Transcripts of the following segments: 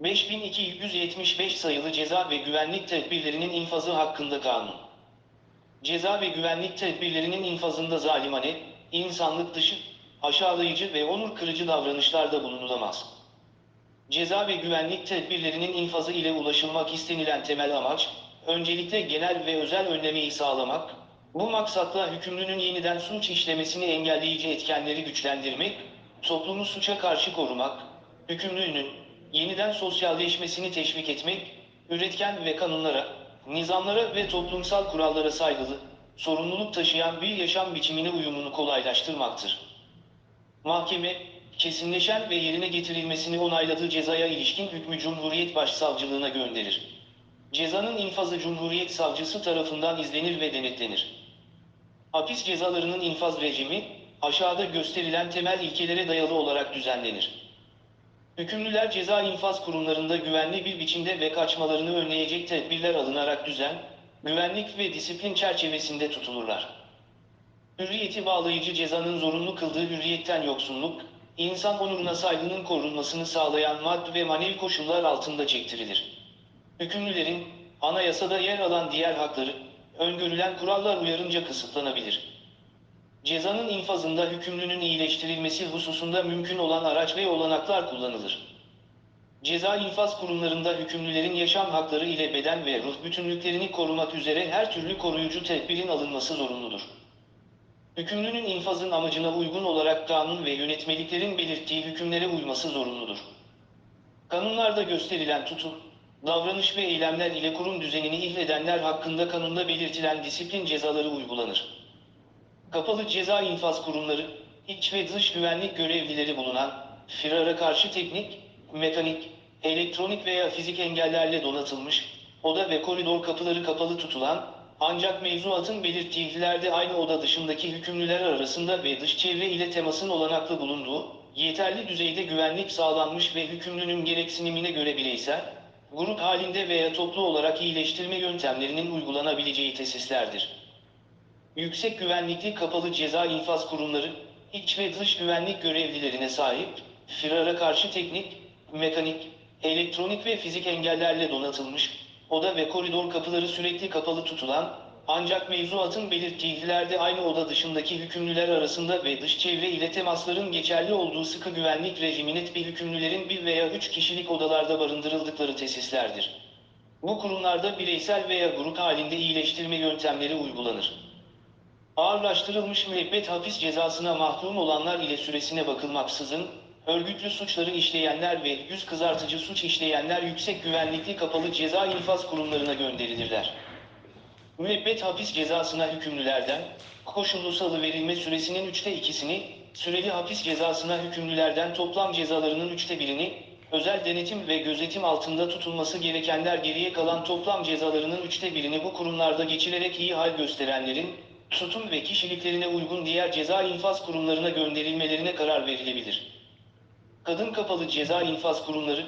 5275 sayılı ceza ve güvenlik tedbirlerinin infazı hakkında kanun. Ceza ve güvenlik tedbirlerinin infazında zalimane, insanlık dışı, aşağılayıcı ve onur kırıcı davranışlarda bulunulamaz. Ceza ve güvenlik tedbirlerinin infazı ile ulaşılmak istenilen temel amaç, öncelikle genel ve özel önlemeyi sağlamak, bu maksatla hükümlünün yeniden suç işlemesini engelleyici etkenleri güçlendirmek, toplumu suça karşı korumak, hükümlünün yeniden sosyalleşmesini teşvik etmek, üretken ve kanunlara, nizamlara ve toplumsal kurallara saygılı, sorumluluk taşıyan bir yaşam biçimine uyumunu kolaylaştırmaktır. Mahkeme, kesinleşen ve yerine getirilmesini onayladığı cezaya ilişkin hükmü Cumhuriyet Başsavcılığına gönderir. Cezanın infazı Cumhuriyet Savcısı tarafından izlenir ve denetlenir. Hapis cezalarının infaz rejimi, aşağıda gösterilen temel ilkelere dayalı olarak düzenlenir. Hükümlüler ceza infaz kurumlarında güvenli bir biçimde ve kaçmalarını önleyecek tedbirler alınarak düzen, güvenlik ve disiplin çerçevesinde tutulurlar. Hürriyeti bağlayıcı cezanın zorunlu kıldığı hürriyetten yoksunluk, insan onuruna saygının korunmasını sağlayan maddi ve manevi koşullar altında çektirilir. Hükümlülerin, anayasada yer alan diğer hakları, öngörülen kurallar uyarınca kısıtlanabilir. Cezanın infazında hükümlünün iyileştirilmesi hususunda mümkün olan araç ve olanaklar kullanılır. Ceza infaz kurumlarında hükümlülerin yaşam hakları ile beden ve ruh bütünlüklerini korumak üzere her türlü koruyucu tedbirin alınması zorunludur. Hükümlünün infazın amacına uygun olarak kanun ve yönetmeliklerin belirttiği hükümlere uyması zorunludur. Kanunlarda gösterilen tutum, davranış ve eylemler ile kurum düzenini ihledenler hakkında kanunda belirtilen disiplin cezaları uygulanır. Kapalı ceza infaz kurumları, iç ve dış güvenlik görevlileri bulunan, firara karşı teknik, mekanik, elektronik veya fizik engellerle donatılmış, oda ve koridor kapıları kapalı tutulan, ancak mevzuatın belirttiği aynı oda dışındaki hükümlüler arasında ve dış çevre ile temasın olanaklı bulunduğu, yeterli düzeyde güvenlik sağlanmış ve hükümlünün gereksinimine göre bireysel, grup halinde veya toplu olarak iyileştirme yöntemlerinin uygulanabileceği tesislerdir. Yüksek güvenlikli kapalı ceza infaz kurumları, iç ve dış güvenlik görevlilerine sahip, firara karşı teknik, mekanik, elektronik ve fizik engellerle donatılmış, oda ve koridor kapıları sürekli kapalı tutulan, ancak mevzuatın belirttiği illerde aynı oda dışındaki hükümlüler arasında ve dış çevre ile temasların geçerli olduğu sıkı güvenlik rejimine bir hükümlülerin bir veya üç kişilik odalarda barındırıldıkları tesislerdir. Bu kurumlarda bireysel veya grup halinde iyileştirme yöntemleri uygulanır. Ağırlaştırılmış müebbet hapis cezasına mahkum olanlar ile süresine bakılmaksızın, örgütlü suçları işleyenler ve yüz kızartıcı suç işleyenler yüksek güvenlikli kapalı ceza infaz kurumlarına gönderilirler. Müebbet hapis cezasına hükümlülerden, koşullu salı verilme süresinin üçte ikisini, süreli hapis cezasına hükümlülerden toplam cezalarının üçte birini, özel denetim ve gözetim altında tutulması gerekenler geriye kalan toplam cezalarının üçte birini bu kurumlarda geçirerek iyi hal gösterenlerin, tutum ve kişiliklerine uygun diğer ceza infaz kurumlarına gönderilmelerine karar verilebilir. Kadın kapalı ceza infaz kurumları,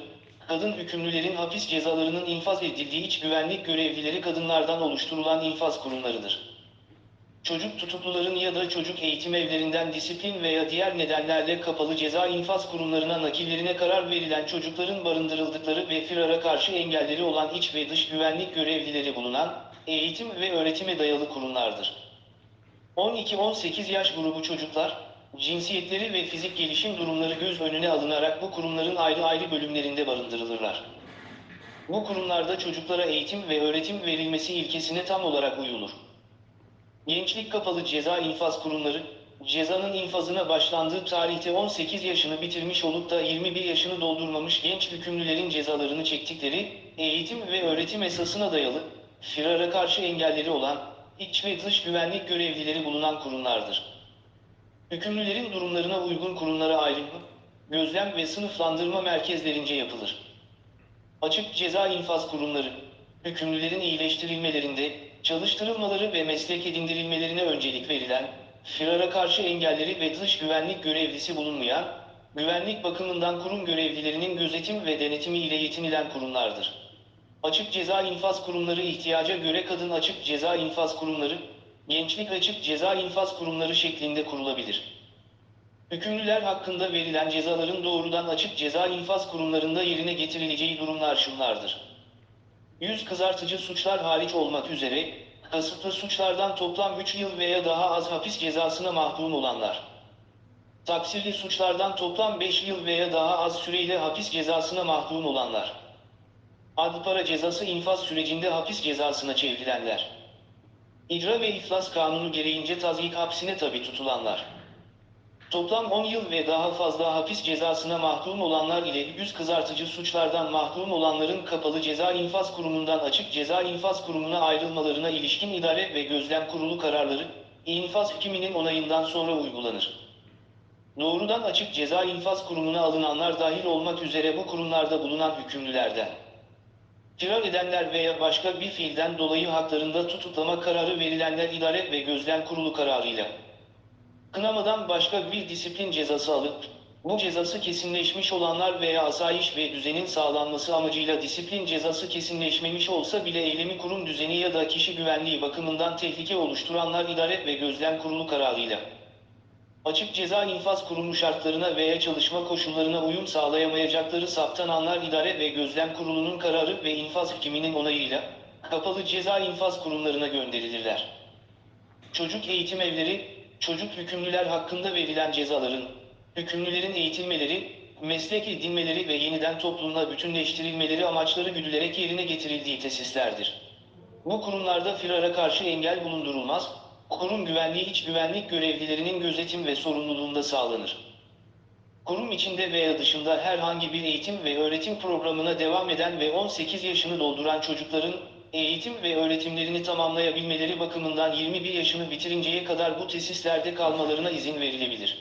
kadın hükümlülerin hapis cezalarının infaz edildiği iç güvenlik görevlileri kadınlardan oluşturulan infaz kurumlarıdır. Çocuk tutukluların ya da çocuk eğitim evlerinden disiplin veya diğer nedenlerle kapalı ceza infaz kurumlarına nakillerine karar verilen çocukların barındırıldıkları ve firara karşı engelleri olan iç ve dış güvenlik görevlileri bulunan, eğitim ve öğretime dayalı kurumlardır. 12-18 yaş grubu çocuklar, cinsiyetleri ve fizik gelişim durumları göz önüne alınarak bu kurumların ayrı ayrı bölümlerinde barındırılırlar. Bu kurumlarda çocuklara eğitim ve öğretim verilmesi ilkesine tam olarak uyulur. Gençlik kapalı ceza infaz kurumları, cezanın infazına başlandığı tarihte 18 yaşını bitirmiş olup da 21 yaşını doldurmamış genç hükümlülerin cezalarını çektikleri, eğitim ve öğretim esasına dayalı, firara karşı engelleri olan, iç ve dış güvenlik görevlileri bulunan kurumlardır. Hükümlülerin durumlarına uygun kurumlara ayrımı, gözlem ve sınıflandırma merkezlerince yapılır. Açık ceza infaz kurumları, hükümlülerin iyileştirilmelerinde, çalıştırılmaları ve meslek edindirilmelerine öncelik verilen, firara karşı engelleri ve dış güvenlik görevlisi bulunmayan, güvenlik bakımından kurum görevlilerinin gözetim ve denetimi ile yetinilen kurumlardır. Açık ceza infaz kurumları ihtiyaca göre kadın açık ceza infaz kurumları, gençlik açık ceza infaz kurumları şeklinde kurulabilir. Hükümlüler hakkında verilen cezaların doğrudan açık ceza infaz kurumlarında yerine getirileceği durumlar şunlardır. Yüz kızartıcı suçlar hariç olmak üzere, kasıtlı suçlardan toplam 3 yıl veya daha az hapis cezasına mahkum olanlar. Taksirli suçlardan toplam 5 yıl veya daha az süreyle hapis cezasına mahkum olanlar. Adli para cezası infaz sürecinde hapis cezasına çevrilenler. İcra ve iflas kanunu gereğince tazyik hapsine tabi tutulanlar. Toplam 10 yıl ve daha fazla hapis cezasına mahkum olanlar ile yüz kızartıcı suçlardan mahkum olanların kapalı ceza infaz kurumundan açık ceza infaz kurumuna ayrılmalarına ilişkin idare ve gözlem kurulu kararları, infaz hükmünün onayından sonra uygulanır. Doğrudan açık ceza infaz kurumuna alınanlar dahil olmak üzere bu kurumlarda bulunan hükümlülerden. Firar edenler veya başka bir fiilden dolayı haklarında tutuklama kararı verilenler idare ve gözlem kurulu kararıyla. Kınamadan başka bir disiplin cezası alıp, bu cezası kesinleşmiş olanlar veya asayiş ve düzenin sağlanması amacıyla disiplin cezası kesinleşmemiş olsa bile eylemi kurum düzeni ya da kişi güvenliği bakımından tehlike oluşturanlar idare ve gözlem kurulu kararıyla. Açık ceza infaz kurumu şartlarına veya çalışma koşullarına uyum sağlayamayacakları saptananlar idare ve gözlem kurulunun kararı ve infaz hükmünün onayıyla, kapalı ceza infaz kurumlarına gönderilirler. Çocuk eğitim evleri, çocuk hükümlüler hakkında verilen cezaların, hükümlülerin eğitilmeleri, meslek edinmeleri ve yeniden toplumla bütünleştirilmeleri amaçları güdülerek yerine getirildiği tesislerdir. Bu kurumlarda firara karşı engel bulundurulmaz, kurum güvenliği iç güvenlik görevlilerinin gözetim ve sorumluluğunda sağlanır. Kurum içinde veya dışında herhangi bir eğitim ve öğretim programına devam eden ve 18 yaşını dolduran çocukların, eğitim ve öğretimlerini tamamlayabilmeleri bakımından 21 yaşını bitirinceye kadar bu tesislerde kalmalarına izin verilebilir.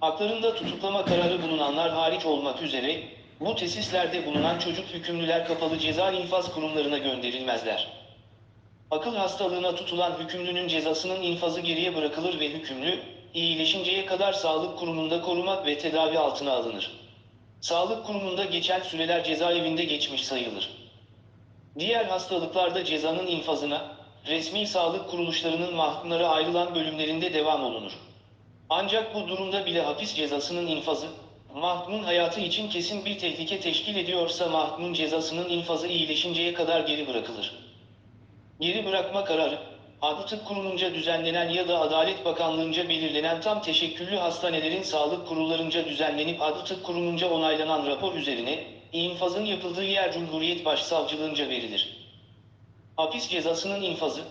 Haklarında tutuklama kararı bulunanlar hariç olmak üzere, bu tesislerde bulunan çocuk hükümlüler kapalı ceza infaz kurumlarına gönderilmezler. Akıl hastalığına tutulan hükümlünün cezasının infazı geriye bırakılır ve hükümlü, iyileşinceye kadar sağlık kurumunda koruma ve tedavi altına alınır. Sağlık kurumunda geçen süreler cezaevinde geçmiş sayılır. Diğer hastalıklarda cezanın infazına, resmi sağlık kuruluşlarının mahkumlara ayrılan bölümlerinde devam olunur. Ancak bu durumda bile hapis cezasının infazı, mahkumun hayatı için kesin bir tehlike teşkil ediyorsa mahkumun cezasının infazı iyileşinceye kadar geri bırakılır. Geri bırakma kararı, Adli Tıp Kurumu'nca düzenlenen ya da Adalet Bakanlığı'nca belirlenen tam teşekküllü hastanelerin sağlık kurullarınca düzenlenip Adli Tıp Kurumu'nca onaylanan rapor üzerine, infazın yapıldığı yer Cumhuriyet Başsavcılığınca verilir. Hapis cezasının infazı,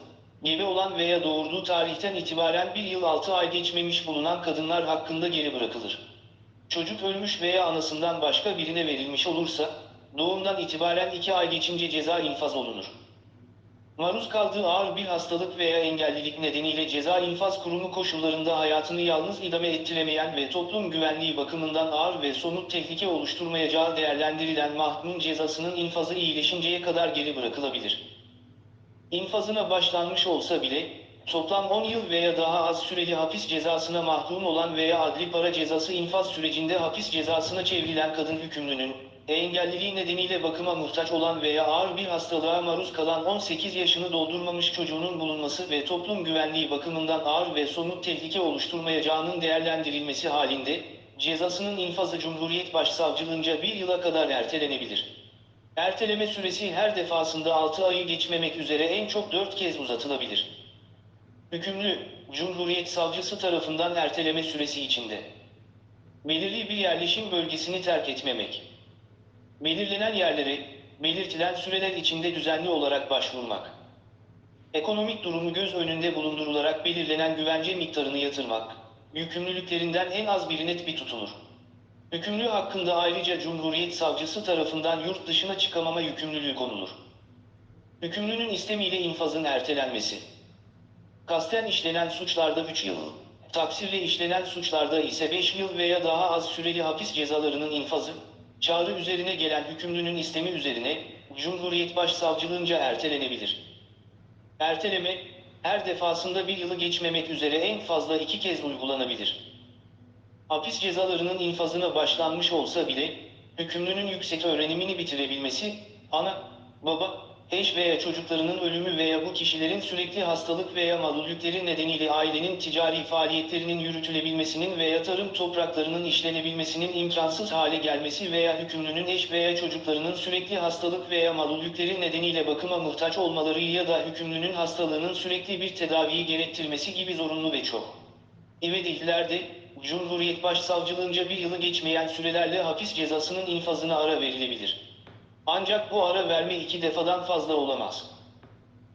gebe olan veya doğurduğu tarihten itibaren bir yıl 6 ay geçmemiş bulunan kadınlar hakkında geri bırakılır. Çocuk ölmüş veya anasından başka birine verilmiş olursa, doğumdan itibaren 2 ay geçince ceza infaz olunur. Maruz kaldığı ağır bir hastalık veya engellilik nedeniyle ceza infaz kurumu koşullarında hayatını yalnız idame ettiremeyen ve toplum güvenliği bakımından ağır ve somut tehlike oluşturmayacağı değerlendirilen mahkumun cezasının infazı iyileşinceye kadar geri bırakılabilir. İnfazına başlanmış olsa bile, toplam 10 yıl veya daha az süreli hapis cezasına mahkum olan veya adli para cezası infaz sürecinde hapis cezasına çevrilen kadın hükümlünün, engelliliği nedeniyle bakıma muhtaç olan veya ağır bir hastalığa maruz kalan 18 yaşını doldurmamış çocuğunun bulunması ve toplum güvenliği bakımından ağır ve somut tehlike oluşturmayacağının değerlendirilmesi halinde, cezasının infazı Cumhuriyet Başsavcılığınca bir yıla kadar ertelenebilir. Erteleme süresi her defasında 6 ayı geçmemek üzere en çok 4 kez uzatılabilir. Hükümlü, Cumhuriyet Savcısı tarafından erteleme süresi içinde. Belirli bir yerleşim bölgesini terk etmemek. Belirlenen yerlere, belirtilen süreler içinde düzenli olarak başvurmak. Ekonomik durumu göz önünde bulundurularak belirlenen güvence miktarını yatırmak. Yükümlülüklerinden en az bir net bir tutunur. Hükümlü hakkında ayrıca Cumhuriyet Savcısı tarafından yurt dışına çıkamama yükümlülüğü konulur. Hükümlünün istemiyle infazın ertelenmesi. Kasten işlenen suçlarda 3 yıl, taksirle işlenen suçlarda ise 5 yıl veya daha az süreli hapis cezalarının infazı, çağrı üzerine gelen hükümlünün istemi üzerine, Cumhuriyet Başsavcılığınca ertelenebilir. Erteleme, her defasında bir yılı geçmemek üzere en fazla iki kez uygulanabilir. Hapis cezalarının infazına başlanmış olsa bile, hükümlünün yüksek öğrenimini bitirebilmesi, ana, baba, eş veya çocuklarının ölümü veya bu kişilerin sürekli hastalık veya malulükleri nedeniyle ailenin ticari faaliyetlerinin yürütülebilmesinin veya tarım topraklarının işlenebilmesinin imkansız hale gelmesi veya hükümlünün eş veya çocuklarının sürekli hastalık veya malulükleri nedeniyle bakıma muhtaç olmaları ya da hükümlünün hastalığının sürekli bir tedaviyi gerektirmesi gibi zorunlu ve çok İvedilerde, Cumhuriyet Başsavcılığınca bir yılı geçmeyen sürelerle hapis cezasının infazına ara verilebilir. Ancak bu ara verme iki defadan fazla olamaz.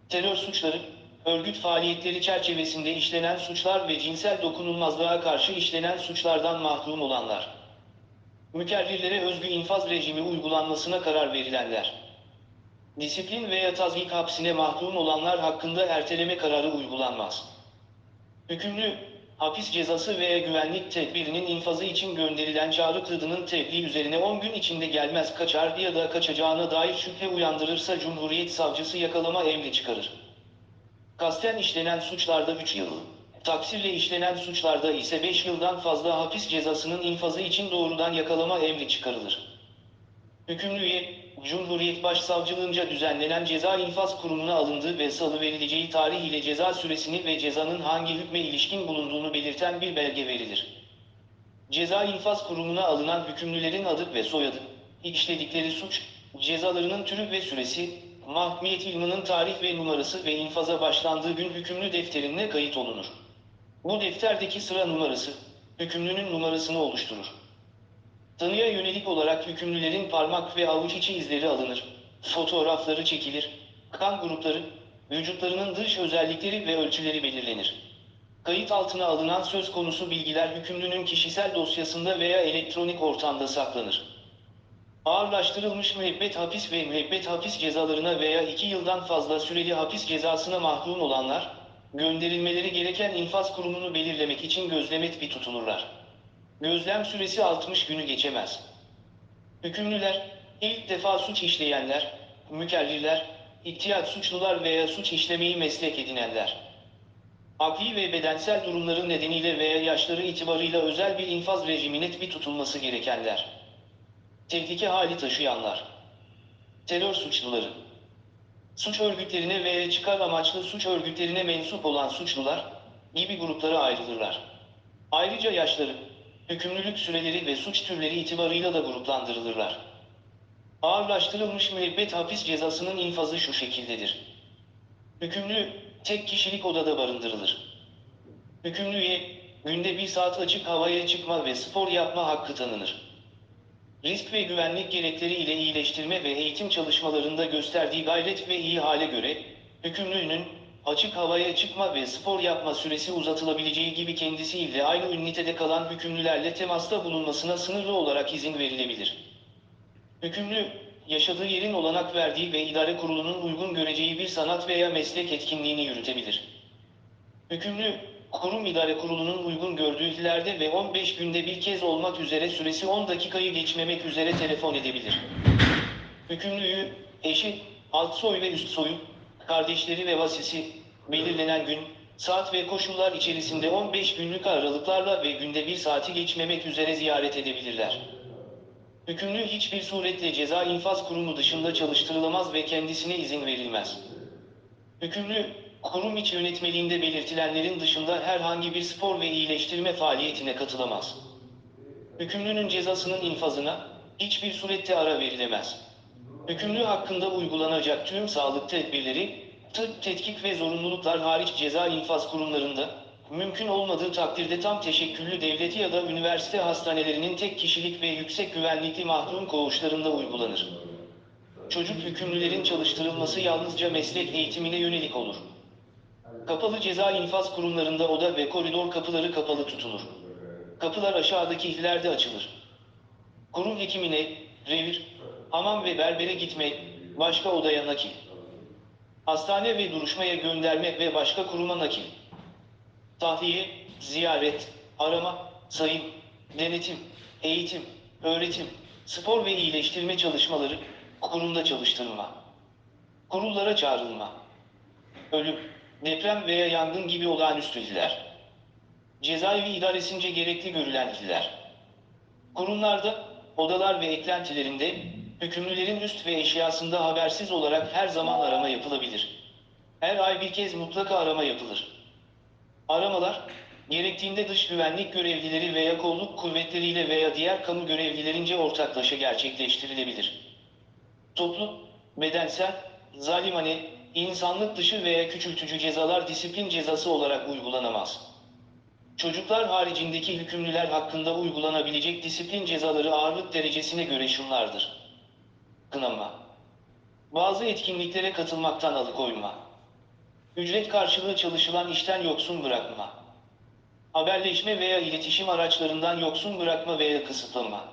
Terör suçları, örgüt faaliyetleri çerçevesinde işlenen suçlar ve cinsel dokunulmazlığa karşı işlenen suçlardan mahrum olanlar. Mükerrirlere özgü infaz rejimi uygulanmasına karar verilenler. Disiplin veya tazmik hapsine mahkum olanlar hakkında erteleme kararı uygulanmaz. Hükümlü, hapis cezası veya güvenlik tedbirinin infazı için gönderilen çağrı kağıdının tebliğ üzerine 10 gün içinde gelmez kaçar ya da kaçacağına dair şüphe uyandırırsa Cumhuriyet Savcısı yakalama emri çıkarır. Kasten işlenen suçlarda 3 yıl, taksirle işlenen suçlarda ise 5 yıldan fazla hapis cezasının infazı için doğrudan yakalama emri çıkarılır. Hükümlüye, Cumhuriyet Başsavcılığınca düzenlenen ceza infaz kurumuna alındığı ve salı verileceği tarih ile ceza süresini ve cezanın hangi hükme ilişkin bulunduğunu belirten bir belge verilir. Ceza infaz kurumuna alınan hükümlülerin adı ve soyadı, işledikleri suç, cezalarının türü ve süresi, mahkumiyet ilminin tarih ve numarası ve infaza başlandığı gün hükümlü defterine kayıt olunur. Bu defterdeki sıra numarası, hükümlünün numarasını oluşturur. Tanıya yönelik olarak hükümlülerin parmak ve avuç içi izleri alınır, fotoğrafları çekilir, kan grupları, vücutlarının dış özellikleri ve ölçüleri belirlenir. Kayıt altına alınan söz konusu bilgiler hükümlünün kişisel dosyasında veya elektronik ortamda saklanır. Ağırlaştırılmış müebbet hapis ve müebbet hapis cezalarına veya 2 yıldan fazla süreli hapis cezasına mahkum olanlar, gönderilmeleri gereken infaz kurumunu belirlemek için gözlemet bir tutulurlar. Gözlem süresi 60 günü geçemez. Hükümlüler, ilk defa suç işleyenler, mükerrirler, ihtiyat suçlular veya suç işlemeyi meslek edinenler. Akli ve bedensel durumları nedeniyle veya yaşları itibarıyla özel bir infaz rejimine bir tutulması gerekenler. Tehlike hali taşıyanlar. Terör suçluları. Suç örgütlerine veya çıkar amaçlı suç örgütlerine mensup olan suçlular gibi gruplara ayrılırlar. Ayrıca yaşları, hükümlülük süreleri ve suç türleri itibarıyla da gruplandırılırlar. Ağırlaştırılmış müebbet hapis cezasının infazı şu şekildedir. Hükümlü, tek kişilik odada barındırılır. Hükümlüye, günde bir saat açık havaya çıkma ve spor yapma hakkı tanınır. Risk ve güvenlik gerekleri ile iyileştirme ve eğitim çalışmalarında gösterdiği gayret ve iyi hale göre, hükümlünün, açık havaya çıkma ve spor yapma süresi uzatılabileceği gibi kendisiyle aynı ünitede kalan hükümlülerle temasta bulunmasına sınırlı olarak izin verilebilir. Hükümlü, yaşadığı yerin olanak verdiği ve idare kurulunun uygun göreceği bir sanat veya meslek etkinliğini yürütebilir. Hükümlü, kurum idare kurulunun uygun gördüğü illerde ve 15 günde bir kez olmak üzere süresi 10 dakikayı geçmemek üzere telefon edebilir. Hükümlüyü, eşi, alt soy ve üst soyu, kardeşleri ve vasisi, belirlenen gün, saat ve koşullar içerisinde 15 günlük aralıklarla ve günde bir saati geçmemek üzere ziyaret edebilirler. Hükümlü hiçbir suretle ceza infaz kurumu dışında çalıştırılamaz ve kendisine izin verilmez. Hükümlü, kurum iç yönetmeliğinde belirtilenlerin dışında herhangi bir spor ve iyileştirme faaliyetine katılamaz. Hükümlünün cezasının infazına hiçbir surette ara verilemez. Hükümlü hakkında uygulanacak tüm sağlık tedbirleri, tıp tetkik ve zorunluluklar hariç ceza infaz kurumlarında, mümkün olmadığı takdirde tam teşekküllü devleti ya da üniversite hastanelerinin tek kişilik ve yüksek güvenlikli mahrum koğuşlarında uygulanır. Çocuk hükümlülerin çalıştırılması yalnızca meslek eğitimine yönelik olur. Kapalı ceza infaz kurumlarında oda ve koridor kapıları kapalı tutulur. Kapılar aşağıdaki illerde açılır. Kurum hekimine, revir, hamam ve berbere gitme, başka odaya nakil. Hastane ve duruşmaya gönderme ve başka kuruma nakil. Tahliye, ziyaret, arama, sayım, denetim, eğitim, öğretim, spor ve iyileştirme çalışmaları, kurumda çalıştırılma. Kurullara çağrılma. Ölüm, deprem veya yangın gibi olağanüstü iller. Cezaevi idaresince gerekli görülen iller. Kurumlarda, odalar ve eklentilerinde, Hükümlülerin üst ve eşyasında habersiz olarak her zaman arama yapılabilir. Her ay bir kez mutlaka arama yapılır. Aramalar, gerektiğinde dış güvenlik görevlileri veya kolluk kuvvetleriyle veya diğer kamu görevlilerince ortaklaşa gerçekleştirilebilir. Toplu, bedensel, zalimane, insanlık dışı veya küçültücü cezalar disiplin cezası olarak uygulanamaz. Çocuklar haricindeki hükümlüler hakkında uygulanabilecek disiplin cezaları ağırlık derecesine göre şunlardır. Kınama. Bazı etkinliklere katılmaktan alıkoyma. Ücret karşılığı çalışılan işten yoksun bırakma. Haberleşme veya iletişim araçlarından yoksun bırakma veya kısıtlama.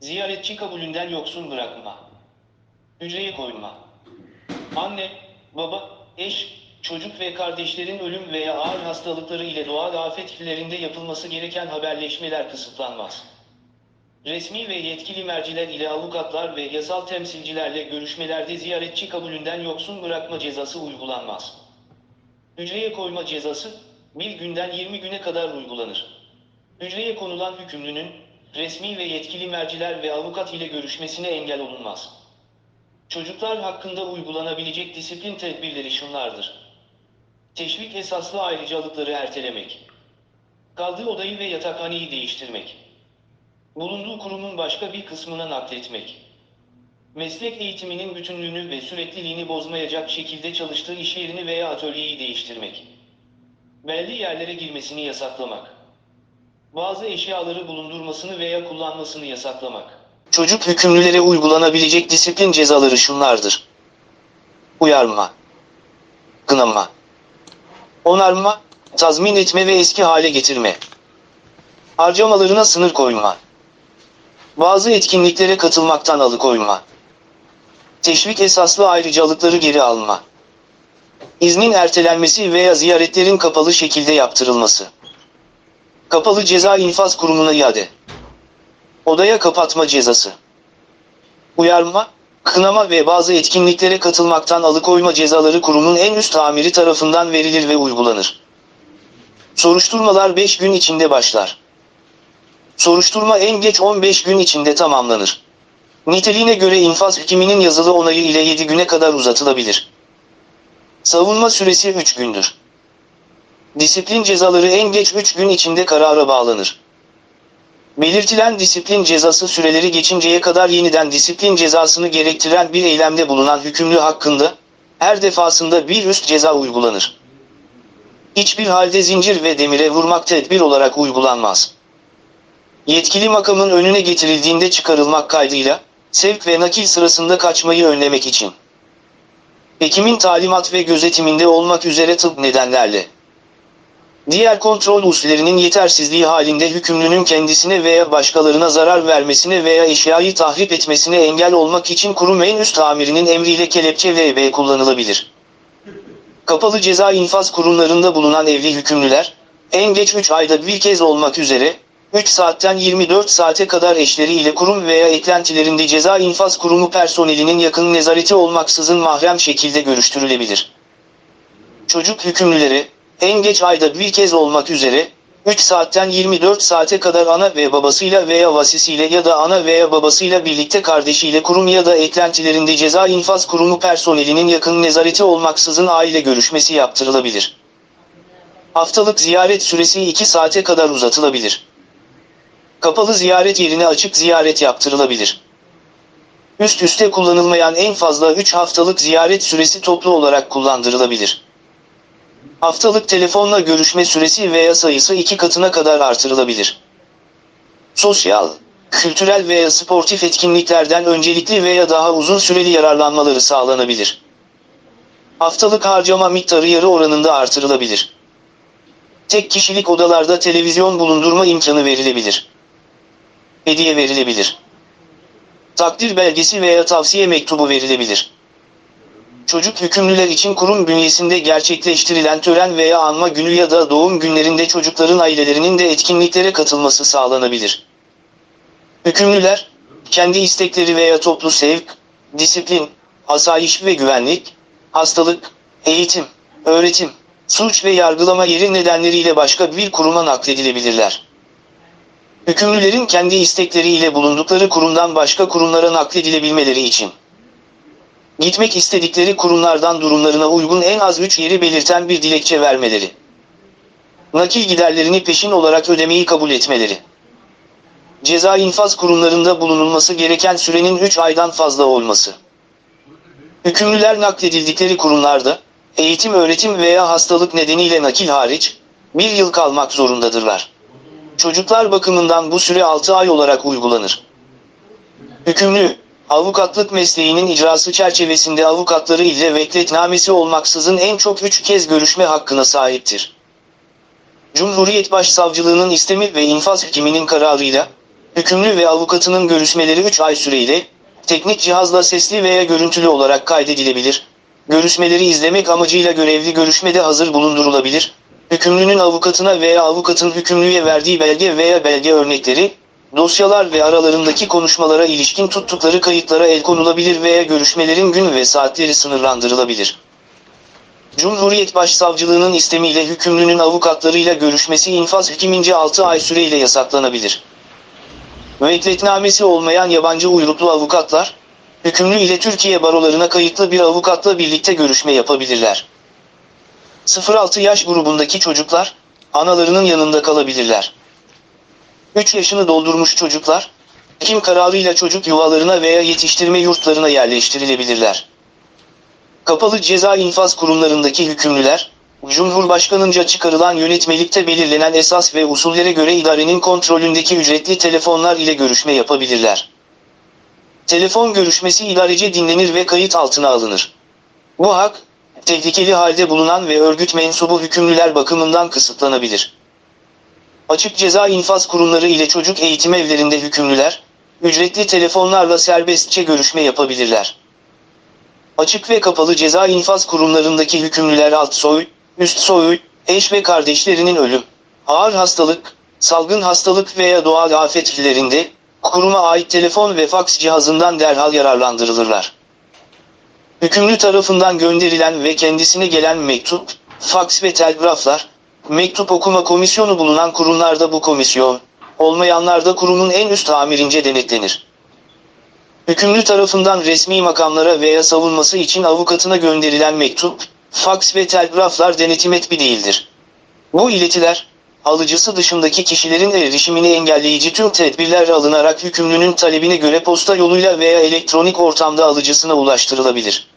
Ziyaretçi kabulünden yoksun bırakma. Hücreye koyma. Anne, baba, eş, çocuk ve kardeşlerin ölüm veya ağır hastalıkları ile doğal afetlerinde yapılması gereken haberleşmeler kısıtlanmaz. Resmi ve yetkili merciler ile avukatlar ve yasal temsilcilerle görüşmelerde ziyaretçi kabulünden yoksun bırakma cezası uygulanmaz. Hücreye koyma cezası, bir günden 20 güne kadar uygulanır. Hücreye konulan hükümlünün, resmi ve yetkili merciler ve avukat ile görüşmesine engel olunmaz. Çocuklar hakkında uygulanabilecek disiplin tedbirleri şunlardır. Teşvik esaslı ayrıcalıkları ertelemek. Kaldığı odayı ve yatakhaneyi değiştirmek. Bulunduğu kurumun başka bir kısmına nakletmek. Meslek eğitiminin bütünlüğünü ve sürekliliğini bozmayacak şekilde çalıştığı iş yerini veya atölyeyi değiştirmek. Belli yerlere girmesini yasaklamak. Bazı eşyaları bulundurmasını veya kullanmasını yasaklamak. Çocuk hükümlülere uygulanabilecek disiplin cezaları şunlardır. Uyarma. Kınama. Onarma, tazmin etme ve eski hale getirme. Harcamalarına sınır koyma. Bazı etkinliklere katılmaktan alıkoyma. Teşvik esaslı ayrıcalıkları geri alma. İznin ertelenmesi veya ziyaretlerin kapalı şekilde yaptırılması. Kapalı ceza infaz kurumuna iade. Odaya kapatma cezası. Uyarma, kınama ve bazı etkinliklere katılmaktan alıkoyma cezaları kurumun en üst amiri tarafından verilir ve uygulanır. Soruşturmalar 5 gün içinde başlar. Soruşturma en geç 15 gün içinde tamamlanır. Niteliğine göre infaz hükmünün yazılı onayı ile 7 güne kadar uzatılabilir. Savunma süresi 3 gündür. Disiplin cezaları en geç 3 gün içinde karara bağlanır. Belirtilen disiplin cezası süreleri geçinceye kadar yeniden disiplin cezasını gerektiren bir eylemde bulunan hükümlü hakkında, her defasında bir üst ceza uygulanır. Hiçbir halde zincir ve demire vurmak tedbir olarak uygulanmaz. Yetkili makamın önüne getirildiğinde çıkarılmak kaydıyla, sevk ve nakil sırasında kaçmayı önlemek için. Hekimin talimat ve gözetiminde olmak üzere tıp nedenlerle. Diğer kontrol usullerinin yetersizliği halinde hükümlünün kendisine veya başkalarına zarar vermesine veya eşyayı tahrip etmesine engel olmak için kurum en üst amirinin emriyle kelepçe ve ve kullanılabilir. Kapalı ceza infaz kurumlarında bulunan evli hükümlüler, en geç 3 ayda bir kez olmak üzere, 3 saatten 24 saate kadar eşleriyle kurum veya eklentilerinde ceza infaz kurumu personelinin yakın nezareti olmaksızın mahrem şekilde görüştürülebilir. Çocuk hükümlüleri, en geç ayda bir kez olmak üzere, 3 saatten 24 saate kadar ana ve babasıyla veya vasisiyle ya da ana veya babasıyla birlikte kardeşiyle kurum ya da eklentilerinde ceza infaz kurumu personelinin yakın nezareti olmaksızın aile görüşmesi yaptırılabilir. Haftalık ziyaret süresi 2 saate kadar uzatılabilir. Kapalı ziyaret yerine açık ziyaret yaptırılabilir. Üst üste kullanılmayan en fazla 3 haftalık ziyaret süresi toplu olarak kullandırılabilir. Haftalık telefonla görüşme süresi veya sayısı iki katına kadar artırılabilir. Sosyal, kültürel veya sportif etkinliklerden öncelikli veya daha uzun süreli yararlanmaları sağlanabilir. Haftalık harcama miktarı yarı oranında artırılabilir. Tek kişilik odalarda televizyon bulundurma imkanı verilebilir. Hediye verilebilir. Takdir belgesi veya tavsiye mektubu verilebilir. Çocuk hükümlüler için kurum bünyesinde gerçekleştirilen tören veya anma günü ya da doğum günlerinde çocukların ailelerinin de etkinliklere katılması sağlanabilir. Hükümlüler, kendi istekleri veya toplu sevk, disiplin, asayiş ve güvenlik, hastalık, eğitim, öğretim, suç ve yargılama yeri nedenleriyle başka bir kuruma nakledilebilirler. Hükümlülerin kendi istekleriyle bulundukları kurumdan başka kurumlara nakledilebilmeleri için. Gitmek istedikleri kurumlardan durumlarına uygun en az 3 yeri belirten bir dilekçe vermeleri. Nakil giderlerini peşin olarak ödemeyi kabul etmeleri. Ceza infaz kurumlarında bulunulması gereken sürenin 3 aydan fazla olması. Hükümlüler nakledildikleri kurumlarda, eğitim öğretim veya hastalık nedeniyle nakil hariç, bir yıl kalmak zorundadırlar. Çocuklar bakımından bu süre 6 ay olarak uygulanır. Hükümlü, avukatlık mesleğinin icrası çerçevesinde avukatları ile vekletnamesi olmaksızın en çok 3 kez görüşme hakkına sahiptir. Cumhuriyet Başsavcılığının istemi ve infaz hekiminin kararıyla, hükümlü ve avukatının görüşmeleri 3 ay süreyle, teknik cihazla sesli veya görüntülü olarak kaydedilebilir. Görüşmeleri izlemek amacıyla görevli görüşmede hazır bulundurulabilir. Hükümlünün avukatına veya avukatın hükümlüye verdiği belge veya belge örnekleri, dosyalar ve aralarındaki konuşmalara ilişkin tuttukları kayıtlara el konulabilir veya görüşmelerin gün ve saatleri sınırlandırılabilir. Cumhuriyet Başsavcılığının istemiyle hükümlünün avukatlarıyla görüşmesi infaz hükümince 6 ay süreyle yasaklanabilir. Vekletnamesi olmayan yabancı uyruklu avukatlar, hükümlü ile Türkiye barolarına kayıtlı bir avukatla birlikte görüşme yapabilirler. 0-6 yaş grubundaki çocuklar, analarının yanında kalabilirler. 3 yaşını doldurmuş çocuklar, kim kararıyla çocuk yuvalarına veya yetiştirme yurtlarına yerleştirilebilirler. Kapalı ceza infaz kurumlarındaki hükümlüler, Cumhurbaşkanınca çıkarılan yönetmelikte belirlenen esas ve usullere göre idarenin kontrolündeki ücretli telefonlar ile görüşme yapabilirler. Telefon görüşmesi idarece dinlenir ve kayıt altına alınır. Bu hak, tehlikeli halde bulunan ve örgüt mensubu hükümlüler bakımından kısıtlanabilir. Açık ceza infaz kurumları ile çocuk eğitim evlerinde hükümlüler, ücretli telefonlarla serbestçe görüşme yapabilirler. Açık ve kapalı ceza infaz kurumlarındaki hükümlüler alt soy, üst soy, eş ve kardeşlerinin ölüm, ağır hastalık, salgın hastalık veya doğal afetlerinde, kuruma ait telefon ve faks cihazından derhal yararlandırılırlar. Hükümlü tarafından gönderilen ve kendisine gelen mektup, faks ve telgraflar, mektup okuma komisyonu bulunan kurumlarda bu komisyon, olmayanlarda kurumun en üst amirince denetlenir. Hükümlü tarafından resmi makamlara veya savunması için avukatına gönderilen mektup, faks ve telgraflar denetim etbi değildir. Bu iletiler, alıcısı dışındaki kişilerin erişimini engelleyici tüm tedbirler alınarak hükümlünün talebine göre posta yoluyla veya elektronik ortamda alıcısına ulaştırılabilir.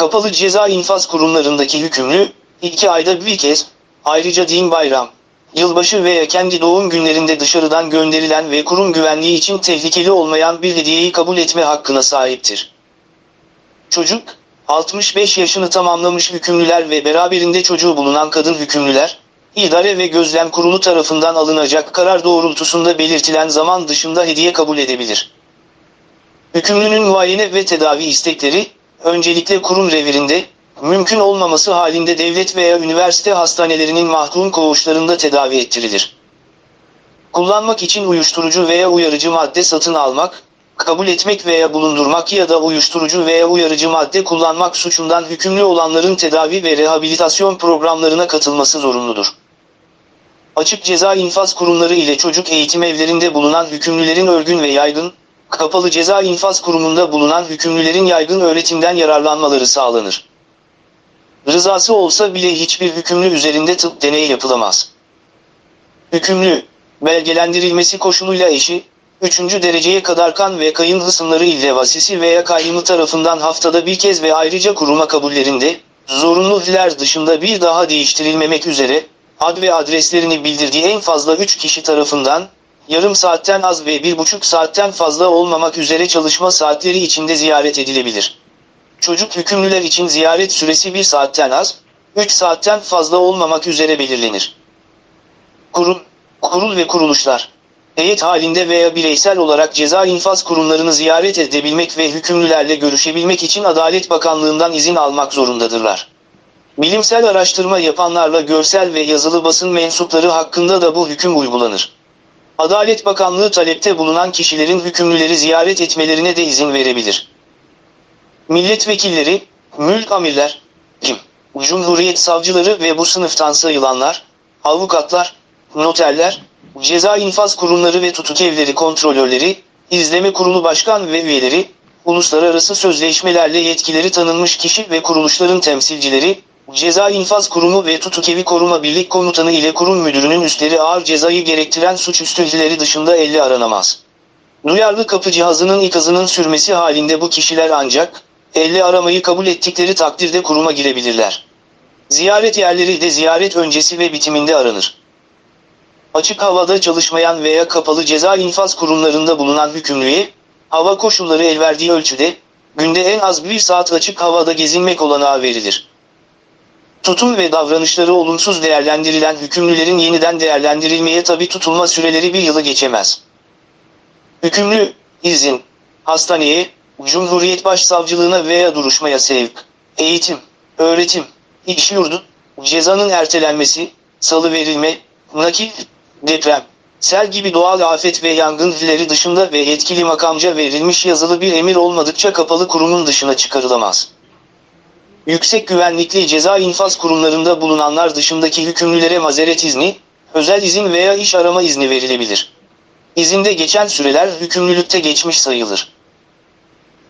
Kapalı ceza infaz kurumlarındaki hükümlü, iki ayda bir kez, ayrıca din bayram, yılbaşı veya kendi doğum günlerinde dışarıdan gönderilen ve kurum güvenliği için tehlikeli olmayan bir hediyeyi kabul etme hakkına sahiptir. Çocuk, 65 yaşını tamamlamış hükümlüler ve beraberinde çocuğu bulunan kadın hükümlüler, İdare ve Gözlem Kurulu tarafından alınacak karar doğrultusunda belirtilen zaman dışında hediye kabul edebilir. Hükümlünün muayene ve tedavi istekleri, öncelikle kurum revirinde, mümkün olmaması halinde devlet veya üniversite hastanelerinin mahkum koğuşlarında tedavi ettirilir. Kullanmak için uyuşturucu veya uyarıcı madde satın almak, kabul etmek veya bulundurmak ya da uyuşturucu veya uyarıcı madde kullanmak suçundan hükümlü olanların tedavi ve rehabilitasyon programlarına katılması zorunludur. Açık ceza infaz kurumları ile çocuk eğitim evlerinde bulunan hükümlülerin örgün ve yaygın, kapalı ceza infaz kurumunda bulunan hükümlülerin yaygın öğretimden yararlanmaları sağlanır. Rızası olsa bile hiçbir hükümlü üzerinde tıp deneyi yapılamaz. Hükümlü, belgelendirilmesi koşuluyla eşi, Üçüncü dereceye kadar kan ve kayın hısımları ile vasisi veya kayyımı tarafından haftada bir kez ve ayrıca kuruma kabullerinde, zorunlu diler dışında bir daha değiştirilmemek üzere, ad ve adreslerini bildirdiği en fazla 3 kişi tarafından, yarım saatten az ve bir buçuk saatten fazla olmamak üzere çalışma saatleri içinde ziyaret edilebilir. Çocuk hükümlüler için ziyaret süresi 1 saatten az, 3 saatten fazla olmamak üzere belirlenir. Kurum, kurul ve kuruluşlar heyet halinde veya bireysel olarak ceza infaz kurumlarını ziyaret edebilmek ve hükümlülerle görüşebilmek için Adalet Bakanlığı'ndan izin almak zorundadırlar. Bilimsel araştırma yapanlarla görsel ve yazılı basın mensupları hakkında da bu hüküm uygulanır. Adalet Bakanlığı talepte bulunan kişilerin hükümlüleri ziyaret etmelerine de izin verebilir. Milletvekilleri, mülk amirler, kim? Cumhuriyet savcıları ve bu sınıftan sayılanlar, avukatlar, noterler, ceza infaz kurumları ve tutuk evleri kontrolörleri, izleme kurulu başkan ve üyeleri, uluslararası sözleşmelerle yetkileri tanınmış kişi ve kuruluşların temsilcileri, ceza infaz kurumu ve tutuk evi koruma birlik komutanı ile kurum müdürünün üstleri ağır cezayı gerektiren suçüstü ihleri dışında elle aranamaz. Duyarlı kapı cihazının ikazının sürmesi halinde bu kişiler ancak, elle aramayı kabul ettikleri takdirde kuruma girebilirler. Ziyaret yerleri de ziyaret öncesi ve bitiminde aranır. Açık havada çalışmayan veya kapalı ceza infaz kurumlarında bulunan hükümlüye, hava koşulları el verdiği ölçüde, günde en az bir saat açık havada gezinmek olanağı verilir. Tutum ve davranışları olumsuz değerlendirilen hükümlülerin yeniden değerlendirilmeye tabi tutulma süreleri bir yılı geçemez. Hükümlü, izin, hastaneye, Cumhuriyet Başsavcılığına veya duruşmaya sevk, eğitim, öğretim, iş yurdu, cezanın ertelenmesi, salı verilme, nakil, deprem, sel gibi doğal afet ve yangın hilleri dışında ve yetkili makamca verilmiş yazılı bir emir olmadıkça kapalı kurumun dışına çıkarılamaz. Yüksek güvenlikli ceza infaz kurumlarında bulunanlar dışındaki hükümlülere mazeret izni, özel izin veya iş arama izni verilebilir. İzinde geçen süreler hükümlülükte geçmiş sayılır.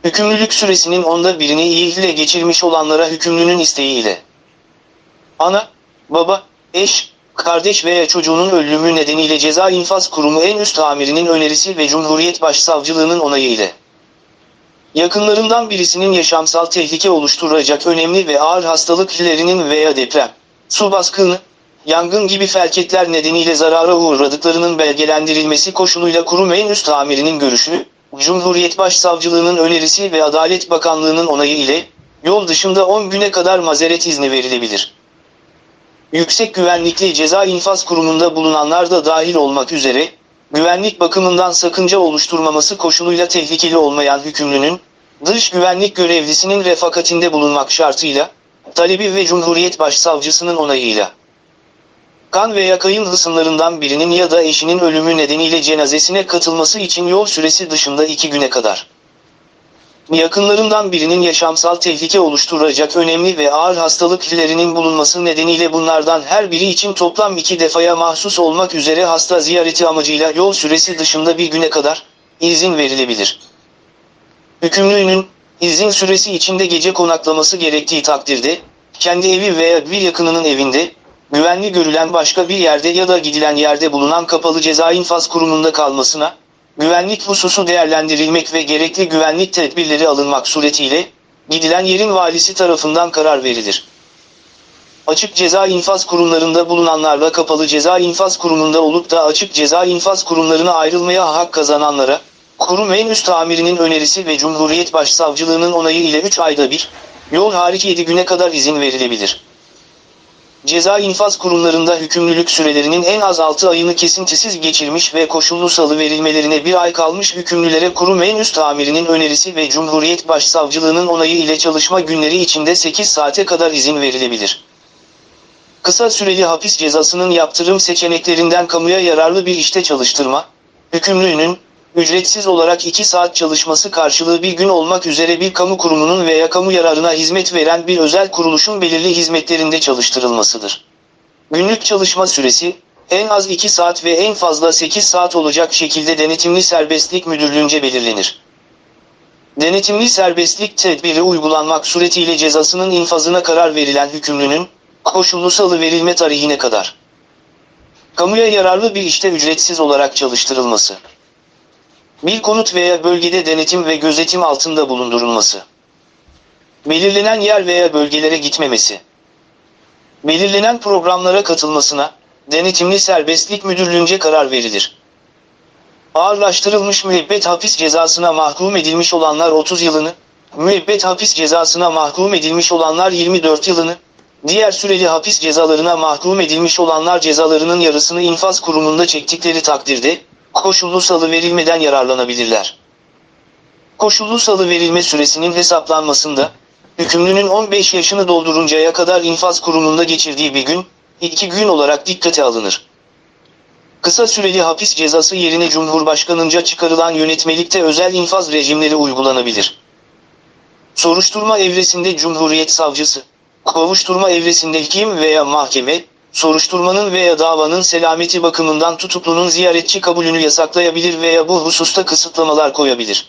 Hükümlülük süresinin onda birini iyi ile geçirmiş olanlara hükümlünün isteğiyle. Ana, baba, eş, kardeş veya çocuğunun ölümü nedeniyle ceza infaz kurumu en üst amirinin önerisi ve Cumhuriyet Başsavcılığının onayı ile. Yakınlarından birisinin yaşamsal tehlike oluşturacak önemli ve ağır hastalık hillerinin veya deprem, su baskını, yangın gibi felaketler nedeniyle zarara uğradıklarının belgelendirilmesi koşuluyla kurum en üst amirinin görüşü, Cumhuriyet Başsavcılığının önerisi ve Adalet Bakanlığı'nın onayı ile, yol dışında 10 güne kadar mazeret izni verilebilir. Yüksek güvenlikli ceza infaz kurumunda bulunanlar da dahil olmak üzere, güvenlik bakımından sakınca oluşturmaması koşuluyla tehlikeli olmayan hükümlünün, dış güvenlik görevlisinin refakatinde bulunmak şartıyla, talebi ve Cumhuriyet Başsavcısının onayıyla. Kan veya kayın hısımlarından birinin ya da eşinin ölümü nedeniyle cenazesine katılması için yol süresi dışında iki güne kadar. Yakınlarından birinin yaşamsal tehlike oluşturacak önemli ve ağır hastalık hillerinin bulunması nedeniyle bunlardan her biri için toplam iki defaya mahsus olmak üzere hasta ziyareti amacıyla yol süresi dışında bir güne kadar izin verilebilir. Hükümlünün izin süresi içinde gece konaklaması gerektiği takdirde kendi evi veya bir yakınının evinde güvenli görülen başka bir yerde ya da gidilen yerde bulunan kapalı ceza infaz kurumunda kalmasına, güvenlik hususu değerlendirilmek ve gerekli güvenlik tedbirleri alınmak suretiyle, gidilen yerin valisi tarafından karar verilir. Açık ceza infaz kurumlarında bulunanlarla kapalı ceza infaz kurumunda olup da açık ceza infaz kurumlarına ayrılmaya hak kazananlara, kurum en üst amirinin önerisi ve Cumhuriyet Başsavcılığının onayı ile 3 ayda bir, yol hariç 7 güne kadar izin verilebilir. Ceza infaz kurumlarında hükümlülük sürelerinin en az 6 ayını kesintisiz geçirmiş ve koşullu salı verilmelerine bir ay kalmış hükümlülere kurum en üst amirinin önerisi ve Cumhuriyet Başsavcılığının onayı ile çalışma günleri içinde 8 saate kadar izin verilebilir. Kısa süreli hapis cezasının yaptırım seçeneklerinden kamuya yararlı bir işte çalıştırma, hükümlünün, ücretsiz olarak 2 saat çalışması karşılığı bir gün olmak üzere bir kamu kurumunun veya kamu yararına hizmet veren bir özel kuruluşun belirli hizmetlerinde çalıştırılmasıdır. Günlük çalışma süresi, en az 2 saat ve en fazla 8 saat olacak şekilde denetimli serbestlik müdürlüğünce belirlenir. Denetimli serbestlik tedbiri uygulanmak suretiyle cezasının infazına karar verilen hükümlünün, koşullu salı verilme tarihine kadar. Kamuya yararlı bir işte ücretsiz olarak çalıştırılması. Bir konut veya bölgede denetim ve gözetim altında bulundurulması. Belirlenen yer veya bölgelere gitmemesi. Belirlenen programlara katılmasına, denetimli serbestlik müdürlüğünce karar verilir. Ağırlaştırılmış müebbet hapis cezasına mahkum edilmiş olanlar 30 yılını, müebbet hapis cezasına mahkum edilmiş olanlar 24 yılını, diğer süreli hapis cezalarına mahkum edilmiş olanlar cezalarının yarısını infaz kurumunda çektikleri takdirde, koşullu salı verilmeden yararlanabilirler. Koşullu salı verilme süresinin hesaplanmasında, hükümlünün 15 yaşını dolduruncaya kadar infaz kurumunda geçirdiği bir gün, iki gün olarak dikkate alınır. Kısa süreli hapis cezası yerine Cumhurbaşkanınca çıkarılan yönetmelikte özel infaz rejimleri uygulanabilir. Soruşturma evresinde Cumhuriyet Savcısı, kovuşturma evresinde hakim veya mahkeme, soruşturmanın veya davanın selameti bakımından tutuklunun ziyaretçi kabulünü yasaklayabilir veya bu hususta kısıtlamalar koyabilir.